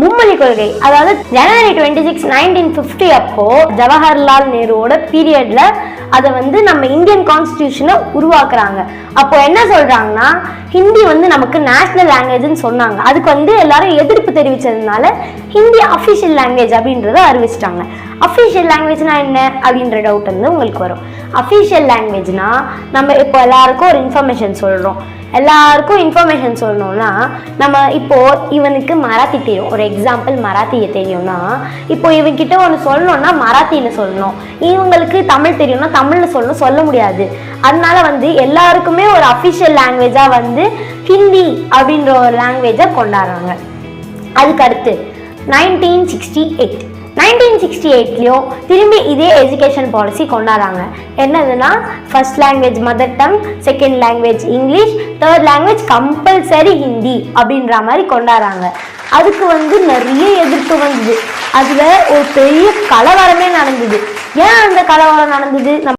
மும்மொழி கொள்கை. அதாவது January twenty six nineteen fifty அப்போ ஜவஹர்லால் நேருவோட பீரியட்ல அதை வந்து நம்ம இந்தியன் கான்ஸ்டியூஷனை உருவாக்குறாங்க. அப்போ என்ன சொல்றாங்கன்னா ஹிந்தி வந்து நமக்கு நேஷனல் லாங்குவேஜ்னு சொன்னாங்க. அதுக்கு வந்து எல்லாரும் எதிர்ப்பு தெரிவிச்சதுனால ஹிந்தி அஃபிஷியல் லாங்குவேஜ் அப்படின்றத அறிவிச்சிட்டாங்க. அஃபிஷியல் லாங்குவேஜ்னா என்ன அப்படின்ற டவுட் வந்து உங்களுக்கு வரும். அஃபிஷியல் லாங்குவேஜ்னா நம்ம இப்போ எல்லாருக்கும் ஒரு இன்ஃபர்மேஷன் சொல்கிறோம் எல்லாருக்கும் இன்ஃபர்மேஷன் சொல்லணும்னா நம்ம இப்போ இவனுக்கு மராத்தி தெரியும். ஒரு எக்ஸாம்பிள் மராத்தியை தெரியும்னா இப்போ இவன்கிட்ட ஒன்று சொல்லணும்னா மராத்தியில் சொல்லணும். இவங்களுக்கு தமிழ் தெரியும்னா தமிழில் சொல்லணும் சொல்ல முடியாது. அதனால வந்து எல்லாருக்குமே ஒரு அஃபிஷியல் லாங்குவேஜாக வந்து ஹிந்தி அப்படின்ற ஒரு லாங்குவேஜை கொண்டாடுறாங்க. அதுக்கு அடுத்து nineteen sixty eight nineteen sixty எயிட்லேயும் திரும்பி இதே எஜுகேஷன் பாலிசி கொண்டாடுறாங்க. என்னதுன்னா first language mother tongue second language English third language compulsory Hindi அப்படின்ற மாதிரி கொண்டாடுறாங்க. அதுக்கு வந்து நிறைய எதிர்ப்பு வந்தது. அதில் ஒரு பெரிய கலவரமே நடந்தது. ஏன் அந்த கலவரம் நடந்தது? நம்ம